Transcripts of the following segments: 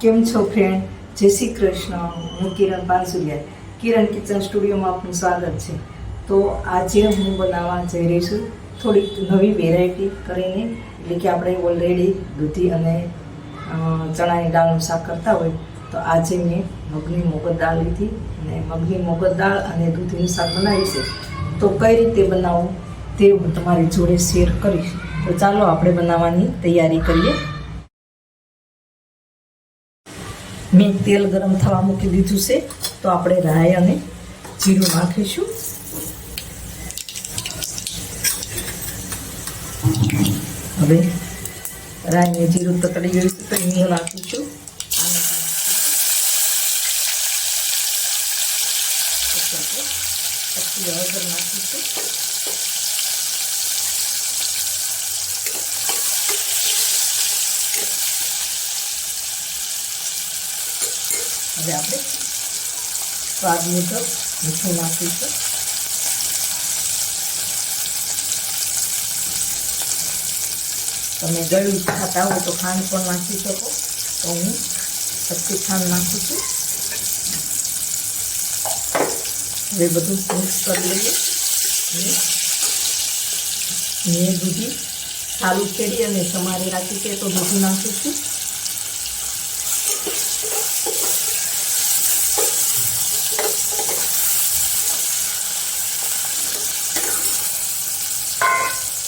કેમ છો ફ્રેન્ડ જય શ્રી કૃષ્ણ. હું કિરણ પાનસુરિયા કિરણ કિચન સ્ટુડિયોમાં આપનું સ્વાગત છે. તો આજે હું બનાવવા જઈ રહી છું થોડીક નવી વેરાયટી કરીને, એટલે કે આપણે ઓલરેડી દૂધી અને ચણાની દાળનું શાક કરતા હોય, તો આજે મેં મગની મોગર દાળ લીધી અને મગની મોગર દાળ અને દૂધીનું શાક બનાવી છે. તો કઈ રીતે બનાવવું તે હું તમારી જોડે શેર કરીશ. તો ચાલો આપણે બનાવવાની તૈયારી કરીએ. મેં તેલ ગરમ થવા મૂકી દીધું છે, તો આપણે રાય અને જીરું નાખીશું. હવે રાઈ ને જીરું તકડી ગયું છે, તો એની નાખીશું. પછી નાખીશું. હવે આપણે સ્વાદ મુજબ મીઠું નાખીશું. તમે ગળ્યું ખાતા હોય તો ખાંડ પણ નાખી શકો. તો હું સચ્ચી ખાંડ નાખું છું. હવે બધું મિક્સ કરી લઈએ. અને મેં દૂધી સારું ખેડી અને સમારે રાખી છે તો દૂધી નાખીશું.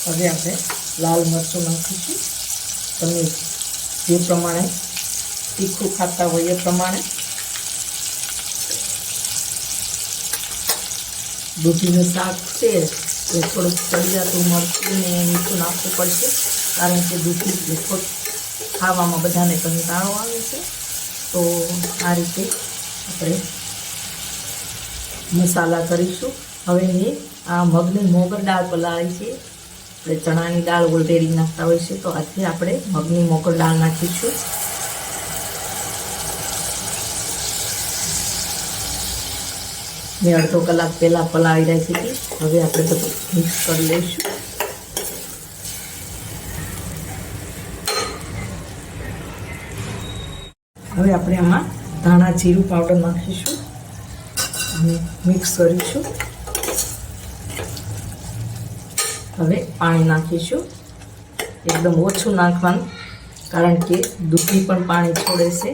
હવે આપણે લાલ મરચું નાખીશું. તમે જે પ્રમાણે તીખું ખાતા હોય એ પ્રમાણે દૂધીનું શાક છે એ થોડુંક ચડિયાતું મરચું ને મીઠું નાખવું પડશે. કારણ કે દૂધી લગભગ ખાવામાં બધાને કંટાળો આવે છે. તો આ રીતે આપણે મસાલા કરીશું. હવે મેં આ મગની મોગર દાળ પલાળી છે. આપણે ચણાની દાળ ઓલરેડી નાખતા હોય છે, તો આજે આપણે મગની મોગર દાળ નાખીશું. મેં અડધો કલાક પહેલાં પલાળી રાખી હતી હવે આપણે બધું મિક્સ કરી લઈશું. હવે આપણે આમાં ધાણા જીરું પાવડર નાખીશું. અને મિક્સ કરીશું. હવે પાણી નાખીશું. એકદમ ઓછું નાખવાનું, કારણ કે દૂધી પણ પાણી છોડે છે.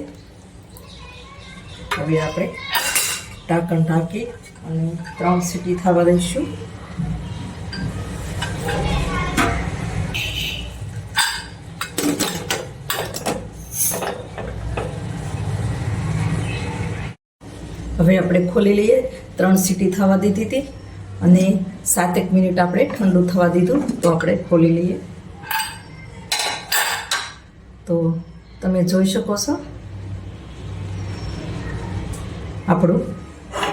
હવે આપણે ઢાંકણ ઢાંકી અને ત્રણ સીટી થવા દઈશું. હવે આપણે ખોલી લઈએ. ત્રણ સીટી થવા દીધી હતી અને સાતેક મિનિટ આપણે ઠંડુ થવા દીધું, તો આપણે ખોલી લઈએ. તો તમે જોઈ શકો છો. આપણું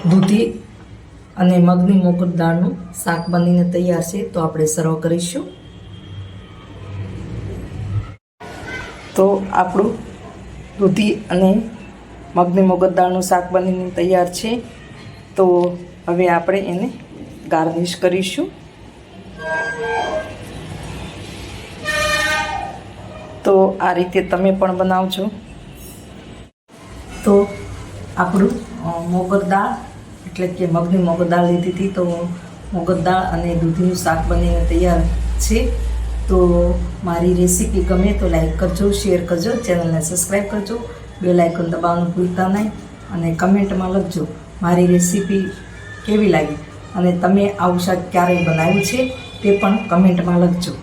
દૂધી અને મગની મોકર દાળનું શાક બનીને તૈયાર છે, તો આપણે સર્વ કરીશું. તો આપણું દૂધી અને મગની મોગર દાળનું શાક બનીને તૈયાર છે. તો હવે આપણે એને ગાર્નિશ કરીશું. તો આ રીતે તમે પણ બનાવજો. તો આપણું મોગર દાળ, એટલે કે મગની મોગર દાળ લીધી હતી, તો મોગર દાળ અને દૂધીનું શાક બનીને તૈયાર છે. તો મારી રેસીપી ગમે તો લાઈક કરજો, શેર કરજો, ચેનલને સબસ્ક્રાઈબ કરજો બે લાઇકન દબાવવાનું ભૂલતા નહીં અને કમેન્ટમાં લખજો, મારી રેસીપી કેવી લાગી? અને તમે આવું શાક ક્યારેય બનાવ્યું છે તે પણ કમેન્ટમાં લખજો.